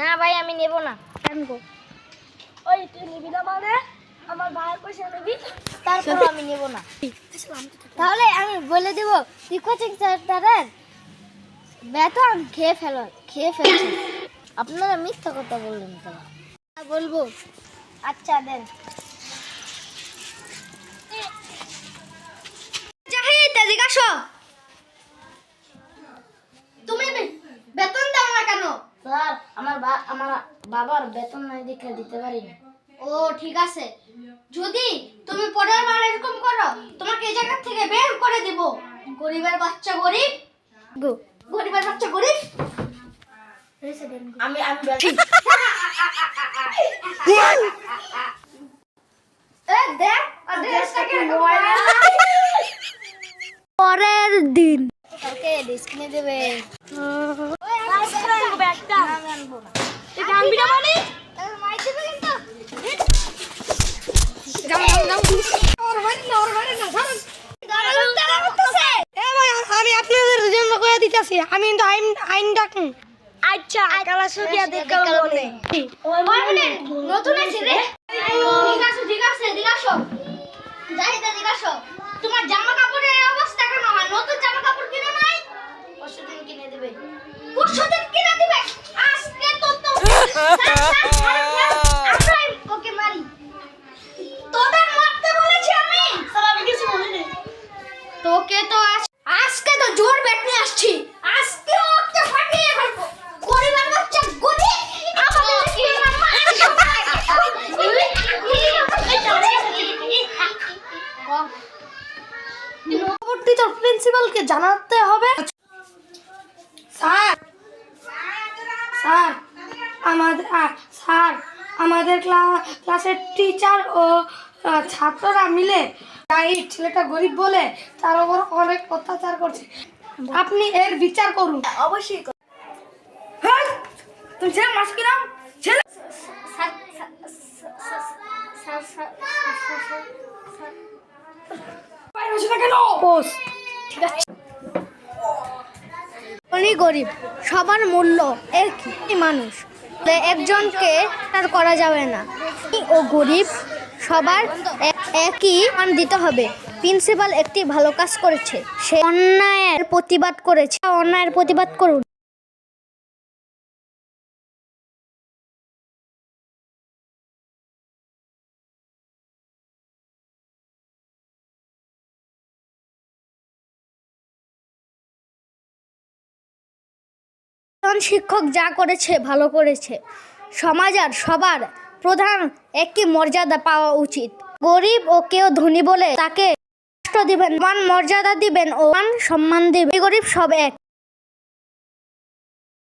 না ভাই আমি নেব না। ওই তুই নিবি না মানে? আমার ভাইয়ের পয়সা নিবি? তারপর আমি নেব না। তাহলে আমি বলে দেব তুই কোচিং সেন্টারের বেতন খেয়ে ফেল খেয়ে ফেলছি আপনারা মিথ্যা কথা বললেন তো বলব। আচ্ছা দেন জাহিদ এদিকে আসো তুমি বেতন দাও না কেন স্যার আমার বাবার বেতন নাই দেখে দিতে পারি না। ও ঠিক আছে। যদি তুমি পরের বার এরকম করো তোমাকে এই জায়গা থেকে বের করে দিব। গরিবের বাচ্চা গরিব। গো। গরিবের বাচ্চা গরিব। আমি আমি পরের দিন। কালকে দেবে। না, আমি মানে আপনাদের জন্য কয়ে দিতেছি। আমি কিন্তু আইন আইন ডাকুন। আচ্ছা কালা সুবিয়া দেখে বলে নতুন আছে রে। ঠিক আছে জাহিদ তোমার জামা কাপড়ের অবস্থা কেন হয় নতুন জামা কাপড় কিনে নাই? পরশু দিন কিনে দেবে। পরশুদিন কিনে দিবে আজকে তো তো আমরাই ওকে মারি তোদের মারতে বলেছি আমি স্যার আমি কিছু বলিনি তোকে তো তো প্রিন্সিপালকে জানাতে হবে স্যার স্যার আমাদের স্যার আমাদের ক্লা- ক্লাসের টিচার ও ছাত্ররা মিলে এই ছেলেটা গরিব বলে তার উপর অনেক অত্যাচার করছে। আপনি এর বিচার করুন। অবশ্যই তুমি ছেলে মাস কিরাম ছেলে কেন? গরিব সবার মূল্য একই মানুষ। তাই একজনকে আর করা যাবে না। ও গরিব, সবার এক- একই মান দিতে হবে। প্রিন্সিপাল একটি ভালো কাজ করেছে। সে অন্যায়ের প্রতিবাদ করেছে। অন্যায়ের প্রতিবাদ করুন। একজন শিক্ষক যা করেছে, ভালো করেছে। সমাজ আর সবার প্রধান একটি মর্যাদা পাওয়া উচিত। গরিব ও কেউ ধনী বলে তাকে কষ্ট দিবেন, মান মর্যাদা দিবেন ও মান সম্মান দিবেন। গরিব সব এক।